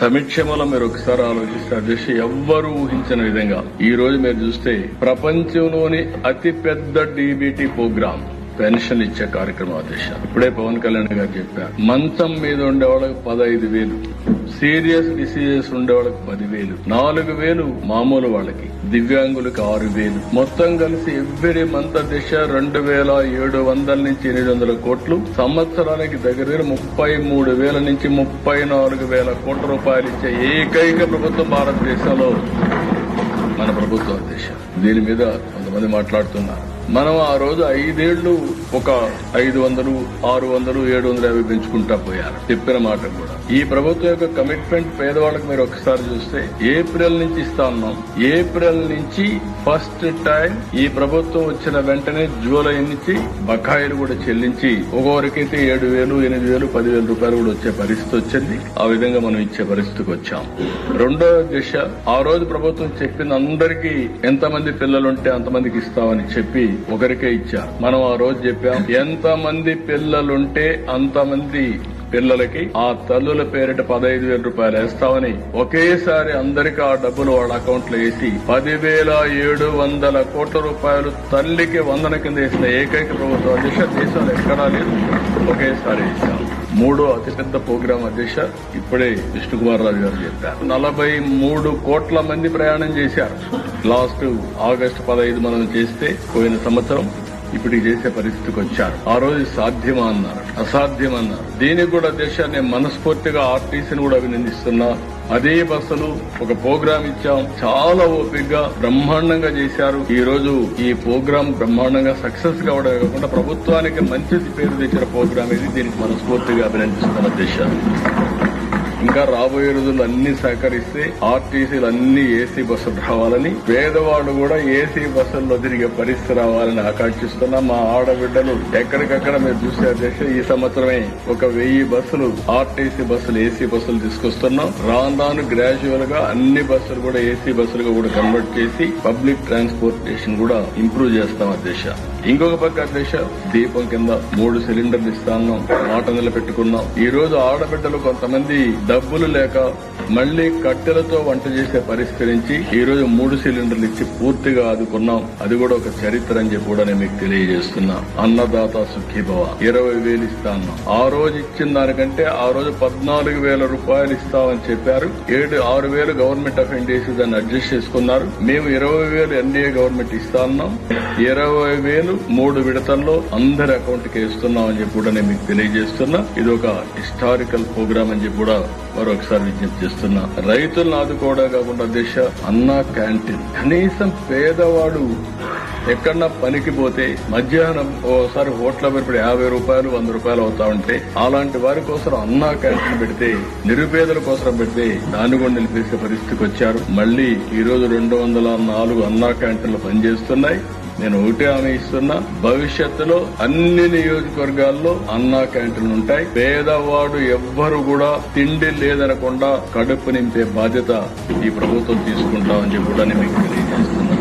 సమిక్షమలో మీరు ఒకసారి ఆలోచిస్తే అధ్యక్ష ఎవ్వరూ ఊహించిన విధంగా. ఈ రోజు మీరు చూస్తే ప్రపంచంలోని అతిపెద్ద డీబీటీ ప్రోగ్రామ్ పెన్షన్ ఇచ్చే కార్యక్రమం అధ్యక్ష ఇప్పుడే పవన్ కళ్యాణ్ గారు చెప్పారు మంచం మీద ఉండే వాళ్ళకి పదహైదు వేలు. సీరియస్ డిసీజెస్ ఉండే వాళ్ళకి పదివేలు నాలుగు వేలు మామూలు వాళ్ళకి దివ్యాంగులకు ఆరు వేలు. మొత్తం కలిసి ఎవ్రీ మంత్ దిశ రెండు వేల ఏడు వందల నుంచి ఎనిమిది వందల కోట్లు. సంవత్సరానికి దగ్గర దగ్గర ముప్పై మూడు వేల నుంచి ముప్పై నాలుగు వేల కోట్ల రూపాయలు ఇచ్చే ఏకైక ప్రభుత్వం భారతదేశంలో మన ప్రభుత్వం దేశం దీని మీద కొంతమంది మాట్లాడుతున్నారు. మనం ఆ రోజు ఐదేళ్ళు ఒక ఐదు వందలు ఆరు వందలు ఏడు వందలు యాభై పెంచుకుంటా పోయారు. చెప్పిన మాట కూడా. ఈ ప్రభుత్వం యొక్క కమిట్మెంట్ పేదవాళ్ళకి మీరు ఒకసారి చూస్తే ఏప్రిల్ నుంచి ఇస్తా ఉన్నాం. ఏప్రిల్ నుంచి ఫస్ట్ టైం ఈ ప్రభుత్వం వచ్చిన వెంటనే జూలై నుంచి బకాయిలు కూడా చెల్లించి ఒక్కొక్కరికైతే ఏడు వేలు ఎనిమిది వేలు పదివేల రూపాయలు కూడా వచ్చే పరిస్థితి వచ్చింది. ఆ విధంగా మనం ఇచ్చే పరిస్థితికి వచ్చాం. రెండో దిశ ఆ రోజు ప్రభుత్వం చెప్పింది అందరికీ ఎంతమంది పిల్లలుంటే అంతమందికి ఇస్తామని చెప్పి ఒకరికే ఇచ్చారు. మనం ఆ రోజు చెప్పాం. ఎంతమంది పిల్లలుంటే అంతమంది పిల్లలకి ఆ తల్లుల పేరిట పదహైదు వేల రూపాయలు వేస్తామని ఒకేసారి అందరికి ఆ డబ్బులు వాళ్ళ అకౌంట్లో వేసి పదివేల ఏడు వందల కోట్ల రూపాయలు తల్లికి వందన కింద వేసిన ఏకైక ప్రభుత్వం అధ్యక్ష దేశంలో ఎక్కడా లేదు. ఒకేసారి వేసాం మూడో అతిపెద్ద ప్రోగ్రాం అధ్యక్ష ఇప్పుడే విష్ణుకుమార్ రాజు గారు చెప్పారు. నలభై మూడు కోట్ల మంది ప్రయాణం చేశారు. లాస్ట్ ఆగస్టు పదహైదు మనం చేస్తే పోయిన సంవత్సరం ఇప్పుడు చేసే పరిస్థితికి వచ్చారు. ఆ రోజు సాధ్యమా అన్నారు. అసాధ్యమన్నారు దీనికి కూడా దేశాన్ని మనస్ఫూర్తిగా ఆర్టీసీని కూడా అభినందిస్తున్నా. అదే బస్సులు ఒక ప్రోగ్రామ్ ఇచ్చాం. చాలా ఓపికగా బ్రహ్మాండంగా చేశారు. ఈ రోజు ఈ ప్రోగ్రాం బ్రహ్మాండంగా సక్సెస్ కావడమే కాకుండా ప్రభుత్వానికి మంచి పేరు తెచ్చిన ప్రోగ్రాం ఇది. దీనికి మనస్ఫూర్తిగా అభినందిస్తున్న దేశాలు. ఇంకా రాబోయే రోజుల్లో అన్ని సహకరిస్తే ఆర్టీసీలు అన్ని ఏసీ బస్సులు రావాలని పేదవాడు కూడా ఏసీ బస్సుల్లో తిరిగే పరిస్థితి రావాలని ఆకాంక్షిస్తున్నా మా ఆడబిడ్డలు. ఎక్కడికక్కడ మీరు చూసే అధ్యక్ష ఈ సంవత్సరమే ఒక వెయ్యి బస్సులు ఆర్టీసీ బస్సులు ఏసీ బస్సులు తీసుకొస్తున్నాం. రాను రాను గ్రాడ్యువల్గా అన్ని బస్సులు కూడా ఏసీ బస్సులుగా కూడా కన్వర్ట్ చేసి పబ్లిక్ ట్రాన్స్పోర్టేషన్ కూడా ఇంప్రూవ్ చేస్తాం అధ్యక్ష. ఇంకొక పక్క అధ్యక్ష దీపం కింద మూడు సిలిండర్లు ఇస్తాన్నాం మాట నిలబెట్టుకున్నాం. ఈ రోజు ఆడబిడ్డలు కొంతమంది డబ్బులు లేక మళ్ళీ కట్టెలతో వంట చేసే పరిస్థితి ఈ రోజు మూడు సిలిండర్లు ఇచ్చి పూర్తిగా ఆదుకున్నాం. అది కూడా ఒక చరిత్ర అని చెప్పి కూడా నేను మీకు తెలియజేస్తున్నా. అన్నదాత సుఖీభవ. ఇరవై వేలు ఇస్తాను ఆ రోజు ఇచ్చిన దానికంటే ఆ రోజు పద్నాలుగు వేల రూపాయలు ఇస్తామని చెప్పారు. ఏడు ఆరు వేలు గవర్నమెంట్ ఆఫ్ ఇండియా దాన్ని అడ్జస్ట్ చేసుకున్నారు. మేము ఇరవై వేలు ఎన్డీఏ గవర్నమెంట్ ఇస్తా ఉన్నాం ఇరవై వేలు మూడు విడతల్లో అందరి అకౌంట్కి ఇస్తున్నాం అని చెప్పి కూడా నేను మీకు తెలియజేస్తున్నా. ఇది ఒక హిస్టారికల్ ప్రోగ్రామ్ అని చెప్పి కూడా మరొకసారి విజ్ఞప్తి చేస్తున్నా రైతులను ఆదుకోవడం కాకుండా దిశ అన్నా క్యాంటీన్. కనీసం పేదవాడు ఎక్కడన్నా పనికి పోతే మధ్యాహ్నం ఓసారి హోటల్ పెరిపడి యాభై రూపాయలు వంద రూపాయలు అవుతా ఉంటే అలాంటి వారి కోసం అన్నా క్యాంటీన్ పెడితే నిరుపేదల కోసం పెడితే దాన్ని కూడా నిలిపేసే పరిస్థితికి వచ్చారు. మళ్ళీ ఈ రోజు రెండు వందల నాలుగు అన్నా క్యాంటీన్లు పనిచేస్తున్నాయి. నేను ఒకటే హామీ ఇస్తున్నా. భవిష్యత్తులో అన్ని నియోజకవర్గాల్లో అన్నా క్యాంటీన్లు ఉంటాయి. పేదవాడు ఎవ్వరు కూడా తిండి లేదనకుండా కడుపు నింపే బాధ్యత ఈ ప్రభుత్వం తీసుకుంటామని చెప్పి కూడా నేను మీకు తెలియజేస్తున్నాను